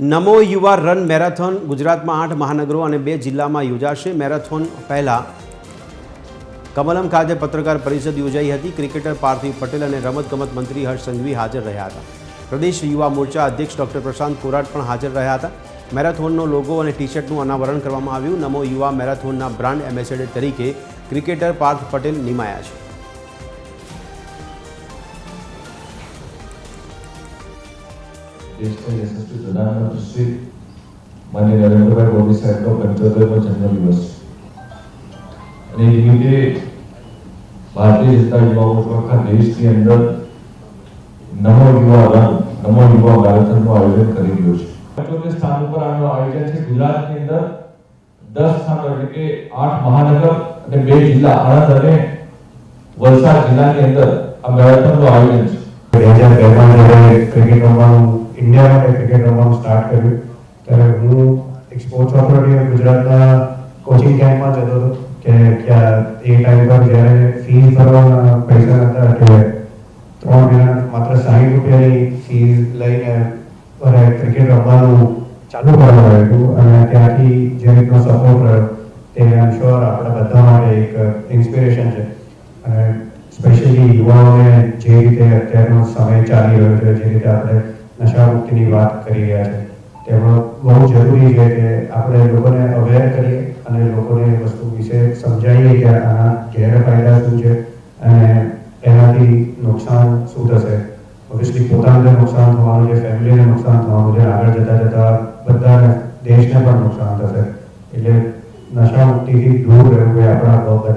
નમો યુવા run marathon ગુજરાતમાં આઠ મહાનગરો અને બે જિલ્લામાં યોજાશે મેરાથોન પહેલા કમલમ ખાતે પત્રકાર પરિષદ યોજાઈ હતી ક્રિકેટર પાર્થિવ પટેલ અને રમતગમત મંત્રી હર્ષ સંઘવી હાજર રહ્યા હતા પ્રદેશ યુવા મોરચા અધ્યક્ષ ડૉક્ટર પ્રશાંત કોરાટ પણ હાજર રહ્યા હતા મેરાથોનનો લોગો અને ટી શર્ટનું અનાવરણ કરવામાં આવ્યું નમો યુવા મેરાથોનના બ્રાન્ડ એમ્બેસેડર તરીકે ક્રિકેટર પાર્થ પટેલ નિમાયા છે દેશના યશસ્વી પ્રધાનમંત્રી શ્રી માન્ય નરેન્દ્રભાઈ મોદી સાહેબનો પંચોતેરમો જન્મદિવસ અને એ નિમિત્તે ભારતીય જનતા યુવા મોરચો આખા દેશની અંદર નમો યુવા રન નમો યુવા મારાથનનું આયોજન કરી રહ્યો છે પંચોતેર સ્થાન ઉપર આનું આયોજન છે ગુજરાતની અંદર દસ સ્થાનો એટલે કે આઠ મહાનગર અને બે જિલ્લા આણંદ અને વલસાડ જિલ્લાની અંદર આ મેરેથોનનું આયોજન છે બે હજાર પહેલા કરવાનું સ્ટાર્ટ કર્યું ત્યારે હું એક સ્પોર્ટ્સ ઓથોરિટી ગુજરાતના કોચિંગ કેમ્પમાં જતો હતો કે ક્યાં એ ટાઈમ પર જ્યારે ફીસ ભરવાના પૈસા હતા એટલે ત્રણ મહિના માત્ર સાહીઠ રૂપિયાની ફીસ લઈને મારે ક્રિકેટ રમવાનું ચાલુ કરવાનું રહ્યું અને ત્યાંથી જે રીતનો સપોર્ટ રહ્યો તે આમ શ્યોર આપણા બધા માટે એક ઇન્સ્પિરેશન છે અને સ્પેશિયલી યુવાઓને જે રીતે અત્યારનો સમય ચાલી રહ્યો છે જે રીતે આપણે नशा मुक्ति ની વાત કરી આજે તે બહુ જરૂરી છે કે આપણે લોકોએ અવ્યાચાર કરી અને લોકોને વસ્તુ વિશે સમજાવી રહ્યા કે એના ફાયદા શું છે અને એનાથી નુકસાન શું થશે ઓપિસ્ટી પોતળનો સાનો આલે ફેમિલીને નુકસાન થાબો દે આગળ જતાં બધાને દેશને પણ નુકસાન થશે એટલે નશા મુક્તિ થી જોડે આપણે લોકો